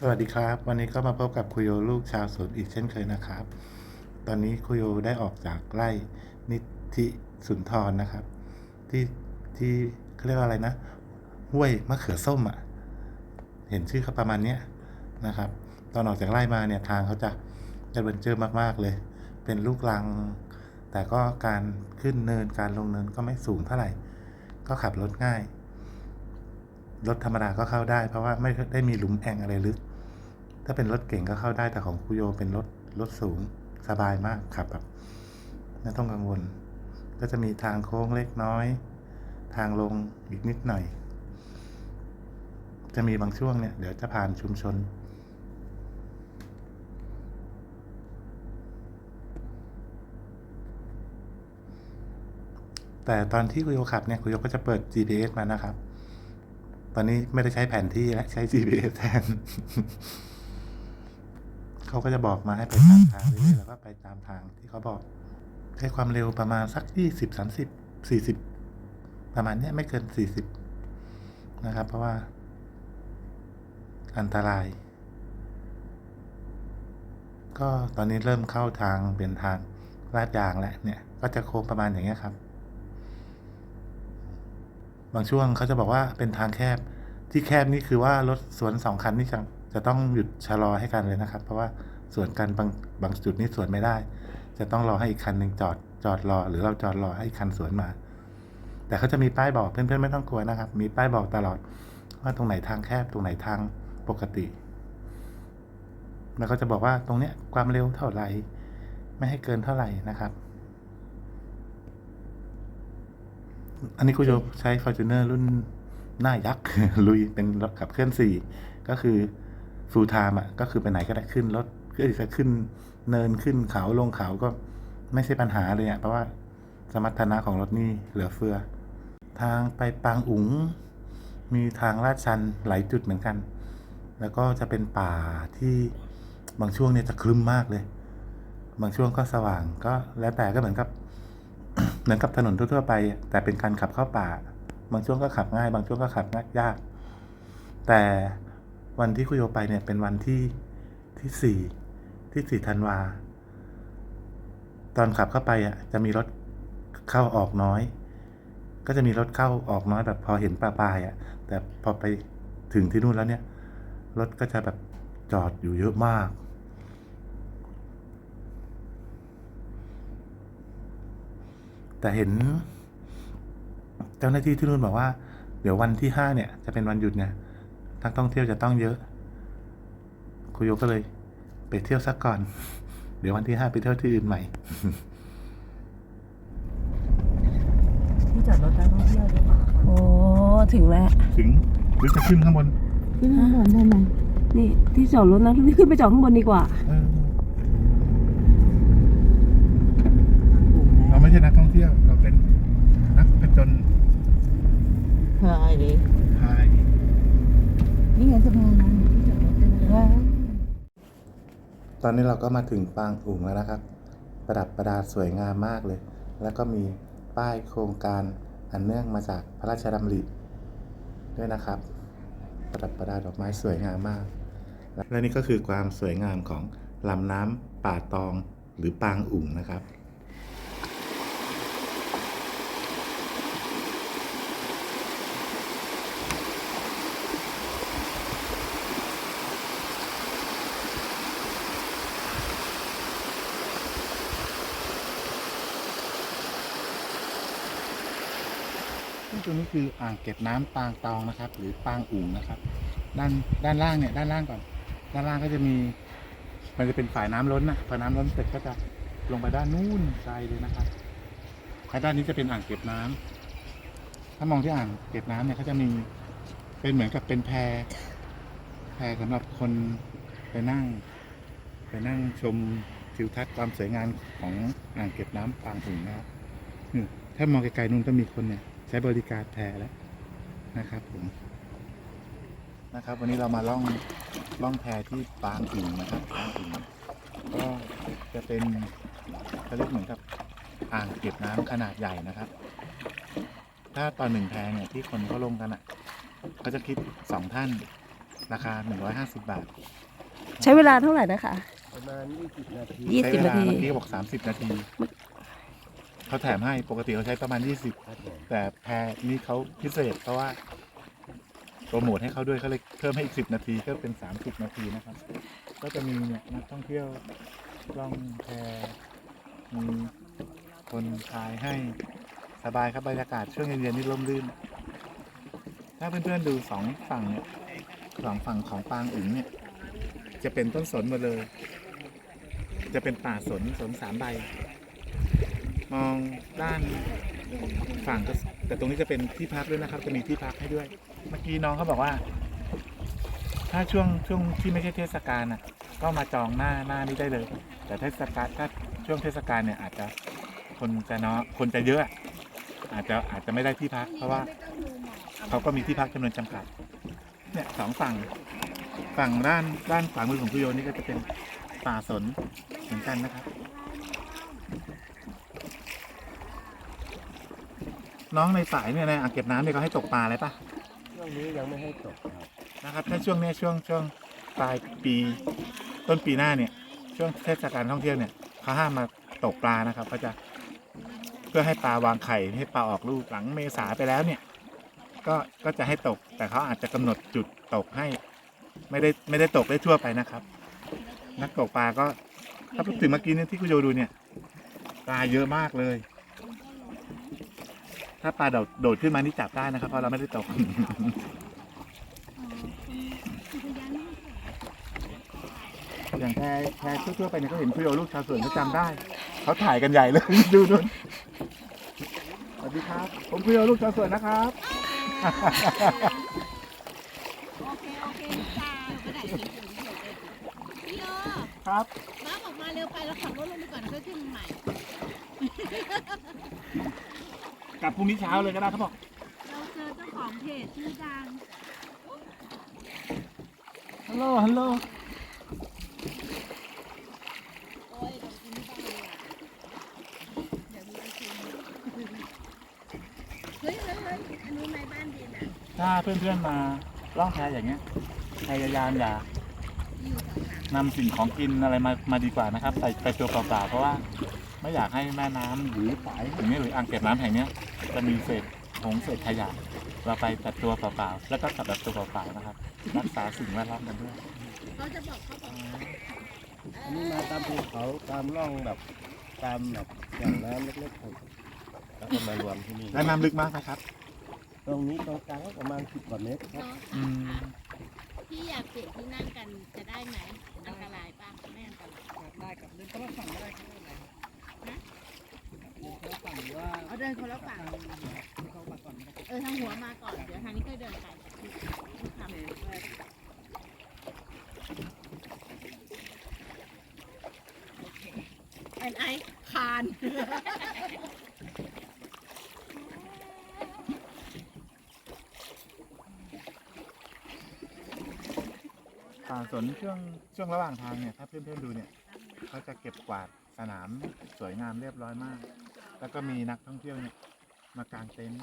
สวัสดีครับ วันนี้ก็มาพบกับคุโยลูกชาวสวนอีกเช่นเคยนะครับ ตอนนี้คุโยได้ออกจากไร่นิธิสุนทรนะครับ ที่ที่เขาเรียกว่าอะไรนะ ห้วยมะเขือส้มอะ่ะ เห็นชื่อเขาประมาณเนี้ยนะครับ ตอนออกจากไร่มาเนี่ยทางเขาจะจะเบนเจอร์มากๆเลย เป็นลูกลัง แต่ก็การขึ้นเนินการลงเนินก็ไม่สูงเท่าไหร่ ก็ขับรถง่ายรถธรรมดาก็เข้าได้เพราะว่าไม่ได้มีหลุมแอ่งอะไรลึก ถ้าเป็นรถเก่งก็เข้าได้แต่ของคุโยเป็นรถรถสูงสบายมากขับแบบไม่ต้องกังวล ก็จะมีทางโค้งเล็กน้อย ทางลงอีกนิดหน่อย จะมีบางช่วงเนี่ย เดี๋ยวจะผ่านชุมชน แต่ตอนที่คุโยขับเนี่ยคุโยก็จะเปิด GPS มานะครับ ตอนนี้ไม่ได้ใช้แผนที่และใช้ GPS แทน เขาก็จะบอกมาให้ไปตามทางเรื่อยๆแล้วก็ไปตามทางที่เขาบอก ใช้ความเร็วประมาณสักยี่สิบสามสิบสี่สิบประมาณเนี้ยไม่เกินสี่สิบนะครับ เพราะว่า อันตราย ก็ตอนนี้เริ่มเข้าทางเป็นทางลาดยางแล้วเนี่ย ก็จะโค้งประมาณอย่างเงี้ยครับ บางช่วงเขาจะบอกว่าเป็นทางแคบที่แคบนี่คือว่ารถสวนสองคันนี่ จะต้องหยุดชะลอให้กันเลยนะครับ เพราะว่าสวนกันบางบางจุดนี่สวนไม่ได้ จะต้องรอให้อีกคันหนึ่งจอดจอดรอ หรือเราจอดรอให้คันสวนมา แต่เขาจะมีป้ายบอกเพื่อนๆไม่ต้องกลัวนะครับ มีป้ายบอกตลอด ว่าตรงไหนทางแคบตรงไหนทางปกติ แล้วก็จะบอกว่าตรงเนี้ยความเร็วเท่าไหร่ไม่ให้เกินเท่าไหร่นะครับ อันนี้กูจะใช้ Fortuner รุ่นหน้ายักษ์ลุยเป็นรถขับเคลื่อนสี่ก็คือ full time อะก็คือไปไหนก็ได้ขึ้นรถก็จะขึ้นเนินขึ้นเขาลงเขาก็ไม่ใช่ปัญหาเลยอะเพราะว่าสมรรถนะของรถนี่เหลือเฟือ ทางไปปางอุ๋ง มีทางลาดชันหลายจุดเหมือนกัน แล้วก็จะเป็นป่าที่บางช่วงเนี่ยจะคลึ้มมากเลย บางช่วงก็สว่างก็แล้วแต่ก็เหมือนกับ เหมือนกับถนนทั่วๆไป แต่เป็นการขับเข้าป่า บางช่วงก็ขับง่าย บางช่วงก็ขับง่ายยาก แต่ วันที่คุยโยไปเนี่ยเป็นวันที่ที่สี่ที่สี่ธันวา ตอนขับเข้าไปอะจะมีรถเข้าออกน้อย ก็จะมีรถเข้าออกน้อยแบบพอเห็นปลาปลายอะ แต่พอไปถึงที่นู่นแล้วเนี่ย รถก็จะแบบจอดอยู่เยอะมาก แต่เห็น เจ้าหน้าที่ที่นู่นบอกว่า เดี๋ยววันที่ห้าเนี่ยจะเป็นวันหยุดไง นักท่องเที่ยวจะต้องเยอะคุยโยก็เลย ไปเที่ยวสักก่อน เดี๋ยววันที่ห้าไปเที่ยวที่อื่นใหม่ ที่จอดรถนักท่องเที่ยวหรือเปล่าคะโอ้ ถึงแล้ว ถึงหรือจะขึ้นข้างบนขึ้นข้างบนได้ไหมนี่ที่จอดรถนะที่ขึ้นไปจอดข้างบนดีกว่า เออเราไม่ใช่นักท่องเที่ยว เราเป็นนักผจญ ใช่ดิพาย นี่ไงสะพานตอนนี้เราก็มาถึงปางอุ๋งแล้วนะครับ ประดับประดาสวยงามมากเลย แล้วก็มีป้ายโครงการอันเนื่องมาจากพระราชดำริด้วยนะครับ ประดับประดาดอกไม้สวยงามมาก และนี่ก็คือความสวยงามของลำน้ำป่าตองหรือปางอุ๋งนะครับ ตรงนี้คืออ่างเก็บน้ำปางตองนะครับ หรือปางอุ๋งนะครับ ด้านด้านล่างเนี่ยด้านล่างก่อน ด้านล่างก็จะมี มันจะเป็นฝ่ายน้ำล้นนะพอน้ำล้นเสร็จก็จะลงไปด้านนู้นไกลเลยนะครับและด้านนี้จะเป็นอ่างเก็บน้ำถ้ามองที่อ่างเก็บน้ำเนี่ยเขาจะมีเป็นเหมือนกับเป็นแพแพสำหรับคนไปนั่ง ไปนั่งชมทิวทัศน์ความสวยงามของอ่างเก็บน้ำปางอุ๋งนะครับถ้ามองไกลๆนู่นก็มีคนเนี่ย ช้บริการแพแล้วนะครับผมนะครับ วันนี้เรามาล่องล่องแพที่ปางอุ๋งนะครับปางอุ๋งก็จะเป็นเขาเรียกเหมือนกับอ่างเก็บน้ำขนาดใหญ่นะครับ ถ้าตอนหนึ่งแพเนี่ยที่คนเขาลงกันอะเขาจะคิดสองท่านราคา 150 บาท ใช้เวลาเท่าไหร่นะคะ ประมาณ20นาทียี่ใช้สิบเวนาลาทีเมื่อกี้บอก 30 นาที เขาแถมให้ปกติเขาใช้ประมาณ20ครับผมแต่แพรนี้เขาพิเศษ เพราะว่าโปรโมทให้เขาด้วยเขาเลยเพิ่มให้อีก 10 นาทีก็เป็น 30 นาทีนะครับ ก็จะมีเนี่ยนักท่องเที่ยวล่องแพมีคนพายให้สบายครับบรรยากาศช่วงเย็นๆนี่ร่มรื่น ถ้าเพื่อนๆดูสองฝั่งเนี่ยสองฝั่งของปางอึ๋งเนี่ย จะเป็นต้นสนหมดเลย จะเป็นป่าสนสนสามใบ มองด้านฝั่งก็แต่ตรงนี้จะเป็นที่พักด้วยนะครับ จะมีที่พักให้ด้วย เมื่อกี้น้องเขาบอกว่า ถ้าช่วงช่วงที่ไม่ใช่เทศกาลน่ะ ก็มาจองหน้าหน้านี้ได้เลย แต่เทศกาลถ้าช่วงเทศกาลเนี่ยอาจจะคนจะเนาะคนจะเยอะ อาจจะอาจจะไม่ได้ที่พัก เพราะว่าเขาก็มีที่พักจำนวนจำกัด เนี่ยสองฝั่งฝั่งด้านด้านขวามือของคุโยนี่ก็จะเป็นป่าสนเหมือนกันนะครับ น้องในสายเนี่ยในอ่างเก็บน้ำเนี่ยเขาให้ตกปลาอะไรปะช่วงนี้ยังไม่ให้ตกครับนะครับถ้าช่วงเนี้ยช่วงช่วงปลายปีต้นปีหน้าเนี่ย ช่วงเทศกาลท่องเที่ยวเนี่ยเขาห้ามมาตกปลานะครับเขาจะเพื่อให้ปลาวางไข่ให้ปลาออกลูกหลังเมษาไปแล้วเนี่ย ก็ก็จะให้ตกแต่เขาอาจจะกำหนดจุดตกให้ ไม่ได้ไม่ได้ตกได้ทั่วไปนะครับ นักตกปลาก็ถ้าพูดถึงเมื่อกี้เนี่ยที่คุณโยดูเนี่ยปลาเยอะมากเลย ถ้าปลาโดดโดดขึ้นมานี่จับได้นะครับ เพราะเราไม่ได้ตก อย่างแพรแพรทั่วๆไปเนี่ยเขาเห็นคุยโอลูกชาวสวนเขาจำได้ เขาถ่ายกันใหญ่เลย ดูนู่นสวัสดีครับ ผมคุยโอลูกชาวสวนนะครับ โอเค โอเคจ้าก็ได้เฉยๆพี่โยครับน้ำออกมาเร็วไปแล้วขับรถลงไปก่อนค่อยขึ้นใหม่ กลับพรุ่งนี้เช้าเลยก็ได้เขาบอกเราเจอเจ้าของเพจชื่อดังฮัลโหลฮัลโหลโอ้ยเรากินไม่ได้เลยอะเดี๋ยวมีไปชิมเฮ้ยเฮ้ยเฮ้ยอันนี้ไม้บ้านดินอะ ถ้าเพื่อนๆมาล่องแพอย่างเงี้ยพยายามอย่าอยู่สองสามนำสิ่งของกินอะไรมามาดีกว่านะครับ ใส่ไปตัวเปล่าๆเพราะว่า ไม่อยากให้แม่น้ำหรือฝายอย่างนี้ยหรืออ่างเก็บน้ำแห่งเนี้ยจะมีเศษผงเศษขยะเราไปแต่ตัวเปล่าๆแล้วก็กลับแบบตัวเปล่าๆนะครับ รักษาสิ่งแวดล้อมกันด้วยเขาจะบอกเขาบอกอันนี้มาตามภูเขาตามร่องแบบตามแบบอย่างน้ำเล็กๆครับแล้วก็มารวมที่นี่และน้ำลึกมากนะครับ ตรงนี้ตรงกลางก็ประมาณ10กว่าเมตรครับ เนาะอืมพี่อยากเปลี่ยนที่นั่งกันจะได้ไหมอันตรายป่ะไม่อันตรายได้กับเดินคนละฝั่งได้ครับไม่เป็นไรครับเดิ เอาเดินคนละฝั่งเข้ามาก่อนนะครับเออทางหัวมาก่อน เดี๋ยวทางนี้ก็เดินไปทำแอนไอคานป่าสนช่วงช่วงระหว่างทางเนี่ย ถ้าเพื่อนๆดูเนี่ย เขาจะเก็บกวาดสนาม สวยงามเรียบร้อยมาก แล้วก็มีนักท่องเที่ยวเนี่ยมากางเต็นท์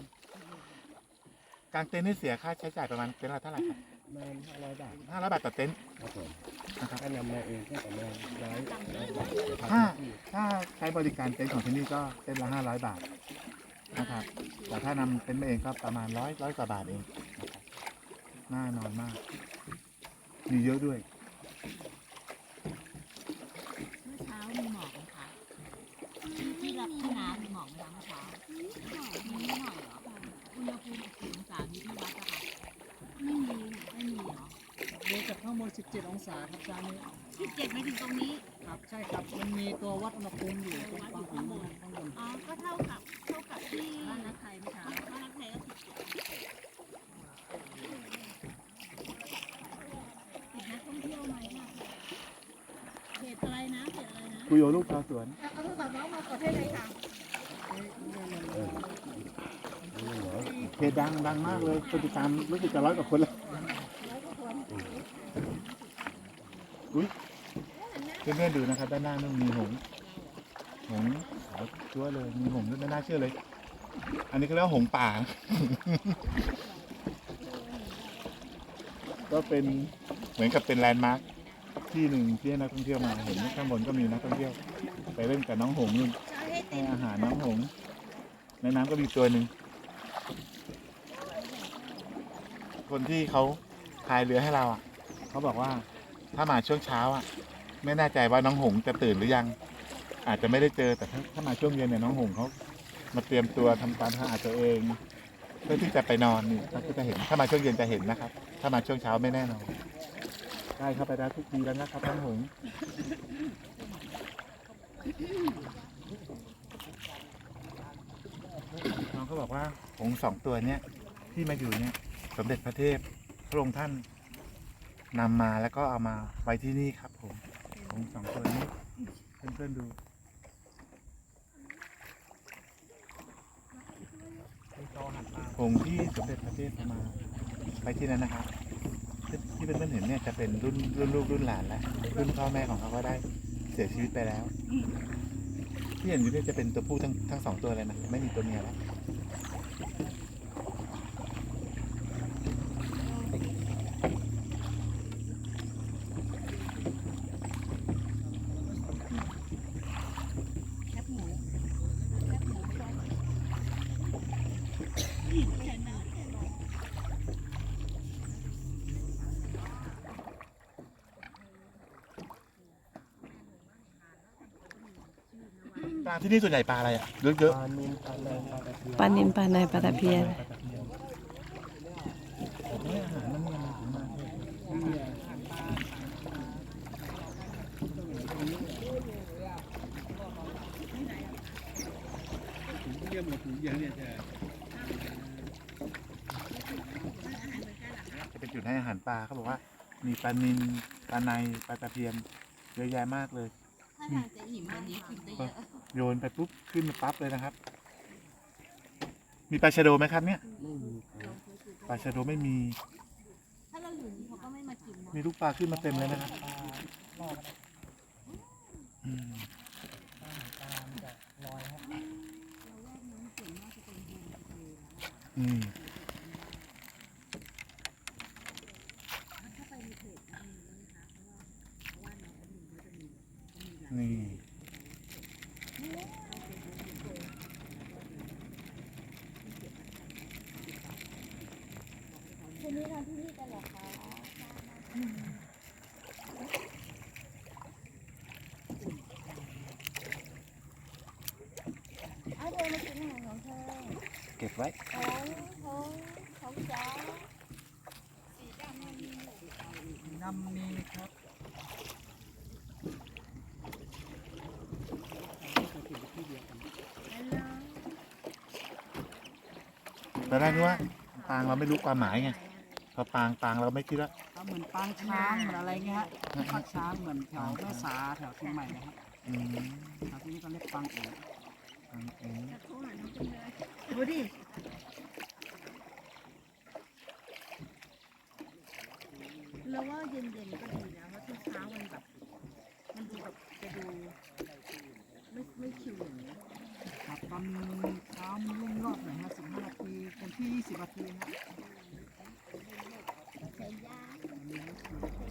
กางเต็นท์นี่เสียค่าใช้จ่ายประมาณเต็นท์ละเท่าไหร่ครับประมาณ500บาทห้าร้อยบาทต่อเต็นท์ครับผมนะครับถ้านำมาเองก็ประมาณร้อยร้อยบาทถ้าถ้าใช้บริการเต็นท์ของที่นี่ก็เต็นท์ละห้าร้อยบาทนะครับแต่ถ้านำเต็นท์มาเองก็ประมาณร้อยร้อยกว่าบาทเองนะครับน่านอนมาก มีเยอะด้วย เมื่อเช้ามีหมอกไหมคะที่ที่รับที่น้ำมีหมอกไหมคะเมื่อเช้ามีหน่อยมีหน่อยเหรอ อุณหภูมิกี่องศามี ที่วัดอะค่ะไม่มีไม่มีเหรอดูจากข้างบน 17 องศาครับจานนี้สิบเจ็ดไม่ถึงตรงนี้ครับใช่ครับมันมีตัววัดอุณหภูมิอยู่ตรงฝั่งข้างบนข้างบนอ๋อก็เท่ากับเท่ากับที่บ้านนักไทยไหมคะบ้านนักไทยก็สิบเจ็ดติดนักท่องเที่ยวไหมอะเขตอะไรนะเขตอะไรนะคุยโอลูกชาวสวน เอาโทรศัพท์น้องมาขอเทศเลยค่ะ เออนี่ เหรอเพจดังดังมากเลยคนติดตามรู้สึกจะร้อยกว่าคนแล้วอุ้ยเพื่อนๆดูนะครับ ด้านหน้านู่นมีหงส์หงส์ขาวชัวร์เลยมีหงส์ด้วยไม่น่าเชื่อเลย อันนี้เขาเรียกว่าหงส์ป่า ก็เป็นเหมือนกับเป็นแลนด์มาร์คที่หนึ่งที่ให้นักท่องเที่ยวมาเห็นข้างบนก็มีนักท่องเที่ยว ไปเล่นกับน้องหงส์นู่นให้อาหารน้องหงส์ในน้ำก็มีตัวหนึ่ง คนที่เขาพายเรือให้เราอะเขาบอกว่าถ้ามาช่วงเช้าอะ ไม่แน่ใจว่าน้องหงจะตื่นหรือยัง อาจจะไม่ได้เจอแต่ถ้าถ้ามาช่วงเย็นเนี่ยน้องหงเขามาเตรียมตัวทำความสะอาดตัวเอง เพื่อที่จะไปนอนนี่ก็จะเห็นถ้ามาช่วงเย็นจะเห็นนะครับ ถ้ามาช่วงเช้าไม่แน่นอนได้เข้าไปได้ทุกทีแล้วนะครับน้องหง น้องเขาบอกว่าหงส์สองตัวเนี้ยที่มาอยู่เนี่ย สมเด็จพระเทพพระองค์ท่านนำมาแล้วก็เอามาไว้ที่นี่ครับผมหงสองตัวนี้เพื่อนๆดูผงที่สมเด็จพระเทพมาไปที่นั่นนะครับที่เป็นเพื่อนๆเห็นเนี่ยจะเป็นรุ่นรุ่นลูกรุ่นหลานแล้วรุ่นพ่อแม่ของเขาก็ได้เสียชีวิตไปแล้ว ที่เห็นอยู่เนี่ยจะเป็นตัวผู้ทั้งทั้งสองตัวเลยนะไม่มีตัวเมียแล้ว ปลาที่นี่ส่วนใหญ่ปลาอะไรอะเยอะปลานินปลาแรงปลาตะเพียนปลานินปลาในปลาตะเพียนเนี่ยอาหารมันเนี่ยมันถึงมากเลยจะเป็นจุ ดให้อาหารปลาเขาบอกว่า มีปลานินปลาในปลาตะเพียนเยอะแยะมากเลย ถ้าทางจะอิ่มวันนี้กินได้เยอะโยนไปปุ๊บขึ้นมาปั๊บเลยนะครับ มีปลาชะโดไหมครับเนี่ยไม่มีครับปลาชะโดไม่มี ถ้าเราอยู่นี่เขาก็ไม่มากินนะมีลูกปลาขึ้นมาเต็มเลยนะครับอืมอืมนี่ เอาเธอมากินอาหารของเธอเก็บไว้ ของของของจ๋าน้ำมีครับตอนแรกนึกว่าปางเราไม่รู้ความหมายไง พอปางปางเราไม่คิดว่าก็เหมือนปางช้างเหมือนอะไรเงี้ยฮะปักช้างเหมือนแถวแม่สาแถวเชียงใหม่นะครับอืมแถวที่นี่ก็เรียกปางเอ๋ปางเองดูดิเราว่าเย็นๆก็ดีนะเพราะทุกเช้ามันแบบมันดูแบบจะดูไม่ไม่ชิวอย่างนี้ยครับตอนเช้ามีรุ่งรอบหน่อยฮะสิบห้านาทีเป็นที่ยี่สิบนาทีฮะ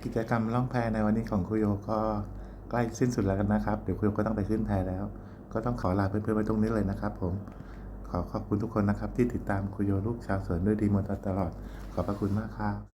กิจกรรมล่องแพในวันนี้ของคุโยก็ใกล้สิ้นสุดแล้วกันนะครับ เดี๋ยวคุโยก็ต้องไปขึ้นแพแล้ว ก็ต้องขอลาเพื่อนๆไปตรงนี้เลยนะครับ ผม ขอขอบคุณทุกคนนะครับ ที่ติดตามคุโยลูกชาวสวนด้วยดีมาตลอด ขอบพระคุณมากครับ